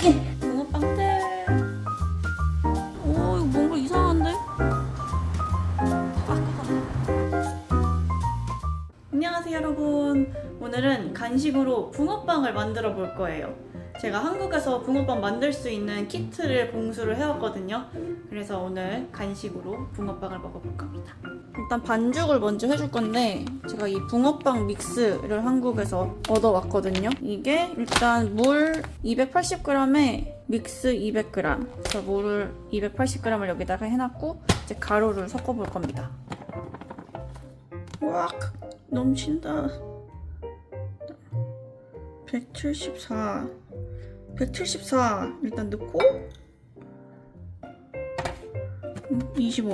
붕어빵들. 오 이거 뭔가 이상한데? 안녕하세요 여러분. 오늘은 간식으로 붕어빵을 만들어 볼 거예요. 제가 한국에서 붕어빵 만들 수 있는 키트를 봉수를 해왔거든요. 그래서 오늘 간식으로 붕어빵을 먹어볼 겁니다. 일단 반죽을 먼저 해줄 건데 제가 이 붕어빵 믹스를 한국에서 얻어왔거든요. 이게 일단 물 280g에 믹스 200g. 그래서 물을 280g을 여기다가 해놨고 이제 가루를 섞어볼 겁니다. 와 넘친다. 174. 174 일단 넣고. 음, 25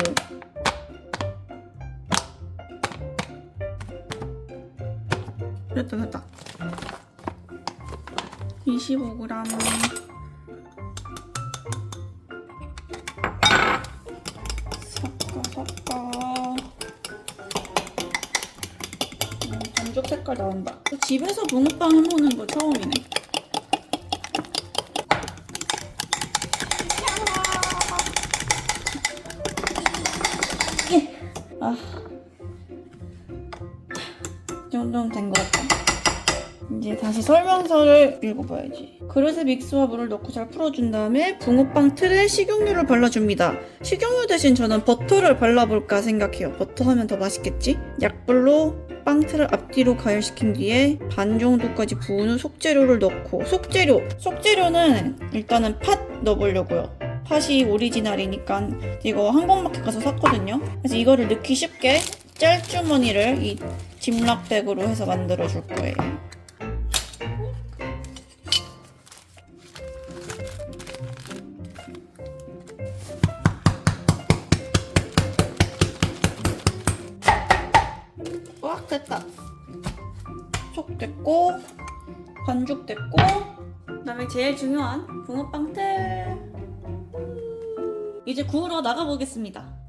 됐다 됐다. 25g 섞어 섞어. 음, 색깔 나온다. 집에서 붕어빵 해보는 거 처음이네 다시 설명서를 읽어봐야지. 그릇에 믹스와 물을 넣고 잘 풀어준 다음에 붕어빵 틀에 식용유를 발라줍니다. 식용유 대신 저는 버터를 발라볼까 생각해요. 버터 하면 더 맛있겠지? 약불로 빵 틀을 앞뒤로 가열시킨 뒤에 반 정도까지 부은 후 속재료를 넣고 속재료! 속재료는 일단은 팥 넣어보려고요. 팥이 오리지널이니까 이거 한국마켓 가서 샀거든요. 그래서 이거를 넣기 쉽게 짤주머니를 이 짐락백으로 해서 만들어 줄 거예요. 와 됐다. 속 됐고 반죽 됐고 그다음에 제일 중요한 붕어빵 틀. 이제 구우러 나가 보겠습니다.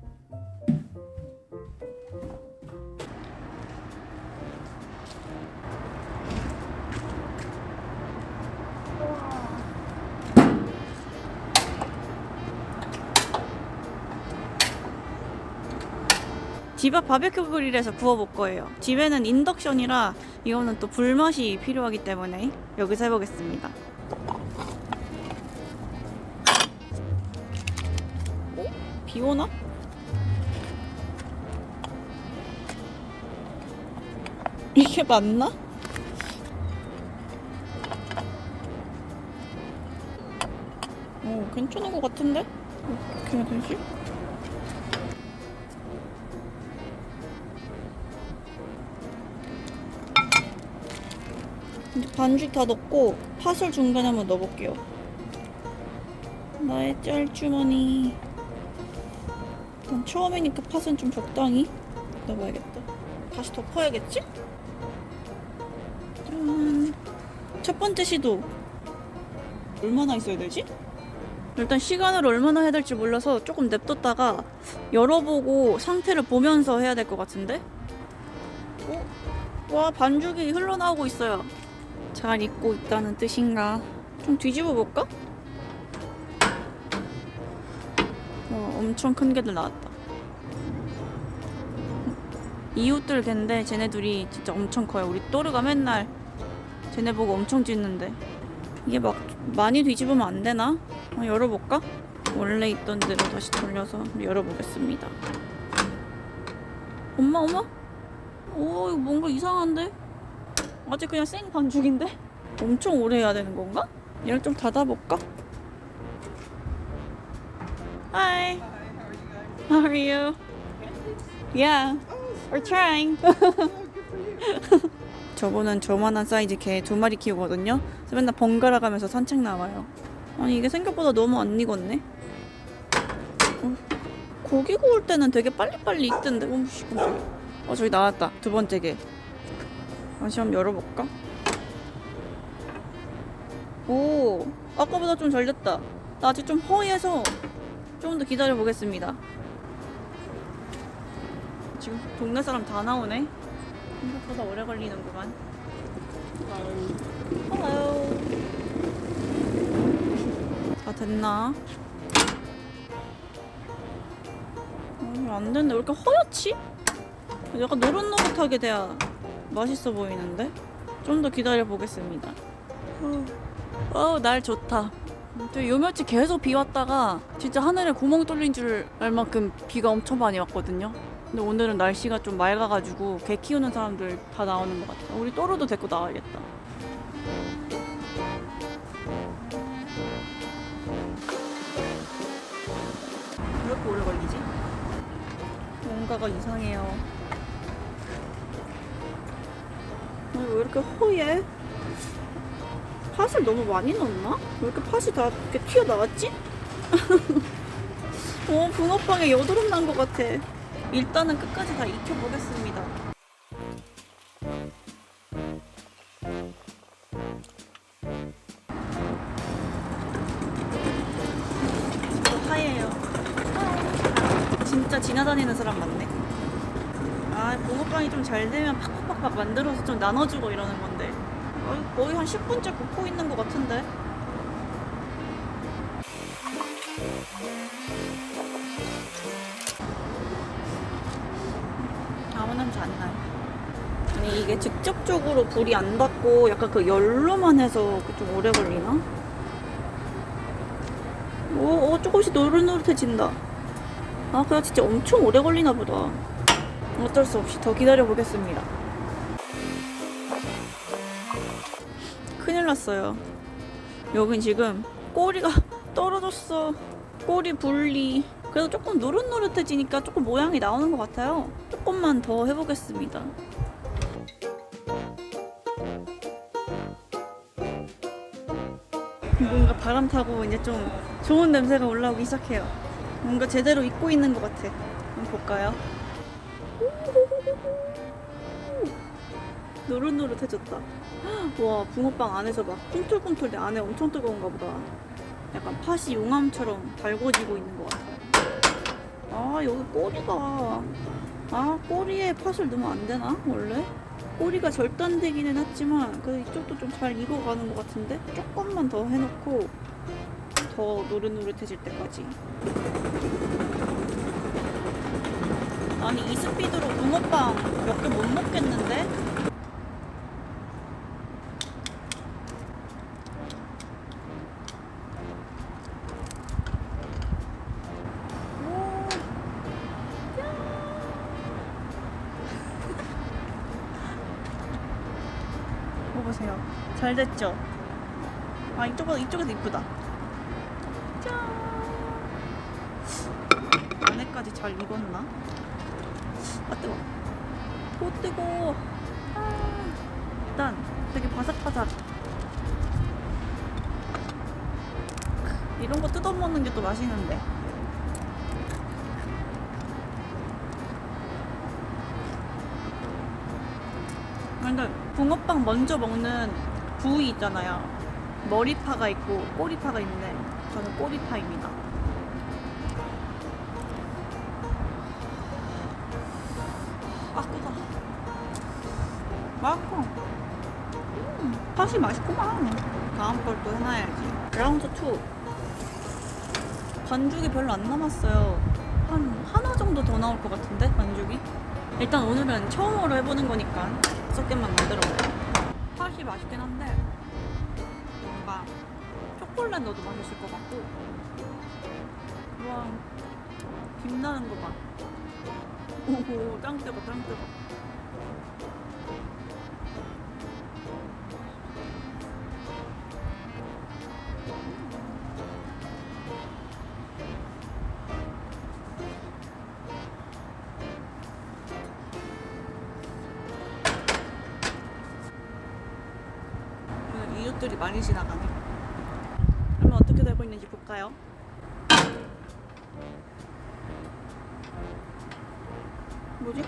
집 앞 바베큐 그릴에서 구워볼 거예요. 집에는 인덕션이라 이거는 또 불맛이 필요하기 때문에 여기서 해보겠습니다. 어? 비 오나? 이게 맞나? 어, 괜찮은 것 같은데? 어떻게 해야 되지? 반죽 다 넣고 팥을 중간에 한번 넣어볼게요. 나의 짤주머니. 일단 처음이니까 팥은 좀 적당히 넣어봐야겠다. 다시 덮어야겠지? 짠. 첫 번째 시도. 얼마나 있어야 되지? 일단 시간을 얼마나 해야 될지 몰라서 조금 냅뒀다가 열어보고 상태를 보면서 해야 될 것 같은데? 어? 와 반죽이 흘러나오고 있어요. 잘 익고 있다는 뜻인가? 좀 뒤집어 볼까? 어, 엄청 큰 개들 나왔다. 이웃들 갠데 쟤네 둘이 진짜 엄청 커요. 우리 또르가 맨날 쟤네 보고 엄청 짖는데 이게 막 많이 뒤집으면 안 되나? 어, 열어볼까? 원래 있던 대로 다시 돌려서 열어보겠습니다. 엄마 엄마? 오 이거 뭔가 이상한데? 아직 그냥 생 반죽인데? 엄청 오래 해야 되는 건가? 얘를 좀 닫아볼까? Hi. How are you? Yeah. We're trying. 저번엔 저만한 사이즈 개 두 마리 키우거든요. 그래서 맨날 번갈아 가면서 산책 나와요. 아니 이게 생각보다 너무 안 익었네. 어, 고기 구울 때는 되게 빨리빨리 익던데. 어, 씨. 어 저기 나왔다. 두 번째 개. 다시 한번 열어볼까? 오, 아까보다 좀 잘 됐다. 나 아직 좀 허해서 좀 더 기다려 보겠습니다. 지금 동네 사람 다 나오네. 생각보다 오래 걸리는구만. Hello. 됐나? 어, 안 됐네. 왜 이렇게 허옇지? 약간 노릇노릇하게 돼야 맛있어 보이는데? 좀 더 기다려 보겠습니다. 어, 날 좋다. 저 요 며칠 계속 비 왔다가 진짜 하늘에 구멍 뚫린 줄 알 만큼 비가 엄청 많이 왔거든요. 근데 오늘은 날씨가 좀 맑아가지고 개 키우는 사람들 다 나오는 것 같아. 우리 또르도 데리고 나와야겠다. 왜 이렇게 오래 걸리지? 뭔가가 이상해요. 아니, 왜 이렇게 허해? 팥을 너무 많이 넣었나? 왜 이렇게 팥이 다 이렇게 튀어나왔지? 어, 붕어빵에 여드름 난 것 같아. 일단은 끝까지 다 익혀보겠습니다. 진짜 하얘요. 진짜 지나다니는 사람 많네. 아, 붕어빵이 좀 잘 되면 팍팍팍팍 만들어서 좀 나눠주고 이러는 건데. 거의, 한 10분째 굽고 있는 것 같은데. 아무 냄새 안 나요. 아니 이게 직접적으로 불이 안 닿고 약간 그 열로만 해서 그좀 오래 걸리나? 오, 오 조금씩 노릇노릇해진다. 아 그냥 진짜 엄청 오래 걸리나 보다. 어쩔 수 없이 더 기다려 보겠습니다. 큰일 났어요. 여긴 지금 꼬리가 떨어졌어. 꼬리 분리. 그래도 조금 노릇노릇해지니까 조금 모양이 나오는 것 같아요. 조금만 더 해보겠습니다. 뭔가 바람 타고 이제 좀 좋은 냄새가 올라오기 시작해요. 뭔가 제대로 익고 있는 것 같아. 한번 볼까요? 노릇노릇해졌다. 와 붕어빵 안에서 막 꿈틀꿈틀 내 안에 엄청 뜨거운가 보다. 약간 팥이 용암처럼 달궈지고 있는 것 같아요. 아 여기 꼬리가 아 꼬리에 팥을 넣으면 안 되나 원래? 꼬리가 절단되기는 했지만 그 이쪽도 좀 잘 익어가는 것 같은데 조금만 더 해놓고 더 노릇노릇해질 때까지. 아니 이 스피드로 붕어빵 몇 개 못 먹겠는데? 먹어보세요. 잘 됐죠? 아 이쪽은 이쪽에도 이쁘다. 짠. 안에까지 잘 익었나? 아 뜨거. 오 뜨거. 아. 일단 되게 바삭바삭. 이런 거 뜯어 먹는 게 또 맛있는데. 근데 붕어빵 먼저 먹는 부위 있잖아요. 머리파가 있고 꼬리파가 있는데 저는 꼬리파입니다. 맛있고. 음, 팥이 맛있구만. 다음 걸 또 해놔야지. 라운드 2. 반죽이 별로 안 남았어요. 한 하나 정도 더 나올 것 같은데 반죽이? 일단 오늘은 처음으로 해보는 거니까 다섯 개만 만들어봐요. 팥이 맛있긴 한데 뭔가 초콜릿 넣어도 맛있을 것 같고 우와 빛나는 거 봐. 오호 짱 뜨거 짱 뜨거. 많이 지나가네. 그러면 어떻게 되고 있는지 볼까요? 뭐지?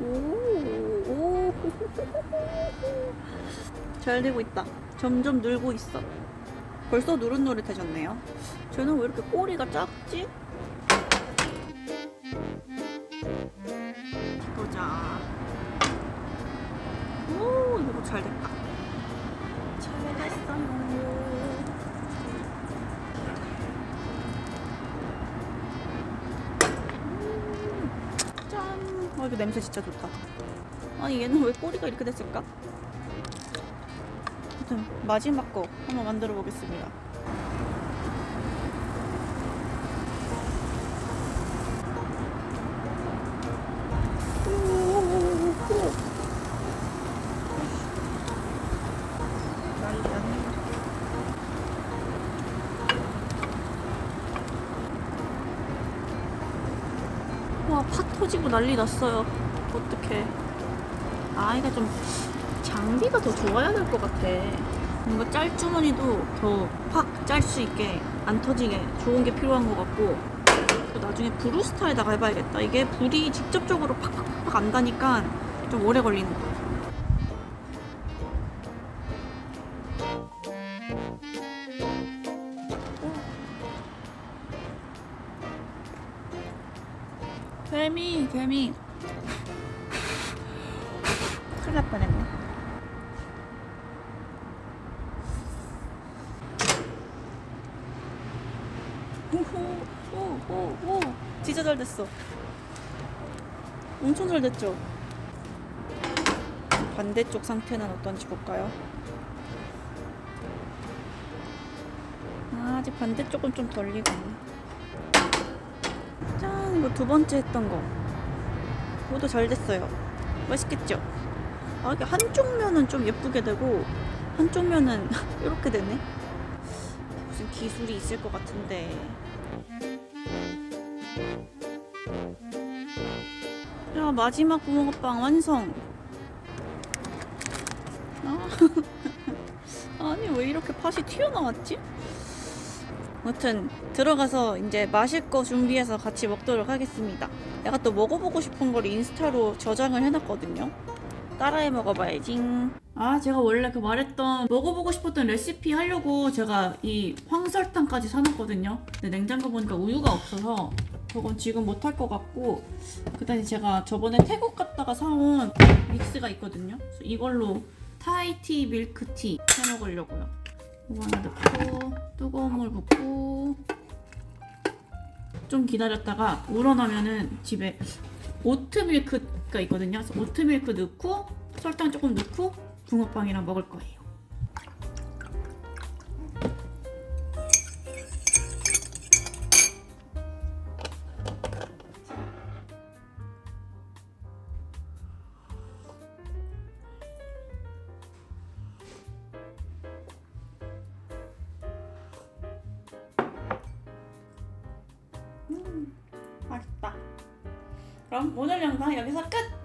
오, 오. 잘 되고 있다. 점점 늘고 있어. 벌써 노릇노릇해졌네요. 쟤는 왜 이렇게 꼬리가 작지? 보자. 잘 됐다. 어, 이거 냄새 진짜 좋다. 아니, 얘는 왜 꼬리가 이렇게 됐을까? 마지막 거 한번 만들어 보겠습니다. 터지고 난리 났어요. 어떡해. 아, 이가 좀 장비가 더 좋아야 될 것 같아. 뭔가 짤 주머니도 더팍짤수 있게 안 터지게 좋은 게 필요한 것 같고 또 나중에 브루스타에다가 해봐야겠다. 이게 불이 직접적으로 팍팍팍 안 가니까 좀 오래 걸리는 것 개미. 큰일 날 뻔했네. 오호, 오, 오, 오. 진짜 잘 됐어. 엄청 잘 됐죠? 반대쪽 상태는 어떤지 볼까요? 아, 아직 반대쪽은 좀 덜 익었네. 짠, 이거 두 번째 했던 거. 모두 잘 됐어요. 맛있겠죠? 아, 이게 한쪽 면은 좀 예쁘게 되고, 한쪽 면은 이렇게 되네? 무슨 기술이 있을 것 같은데. 야, 마지막 붕어빵 완성! 아, 아니, 왜 이렇게 팥이 튀어나왔지? 아무튼 들어가서 이제 마실 거 준비해서 같이 먹도록 하겠습니다. 내가 또 먹어보고 싶은 걸 인스타로 저장을 해놨거든요. 따라해 먹어봐야지. 아, 제가 원래 그 말했던 먹어보고 싶었던 레시피 하려고 제가 이 황설탕까지 사놨거든요. 근데 냉장고 보니까 우유가 없어서 저건 지금 못할 것 같고 그다음에 제가 저번에 태국 갔다가 사온 믹스가 있거든요. 이걸로 타이티 밀크티 해 먹으려고요. 이거 하나 넣고 뜨거운 물 붓고 좀 기다렸다가 우러나면은 집에 오트밀크가 있거든요. 그래서 오트밀크 넣고 설탕 조금 넣고 붕어빵이랑 먹을 거예요. 그럼 오늘 영상 여기서 끝!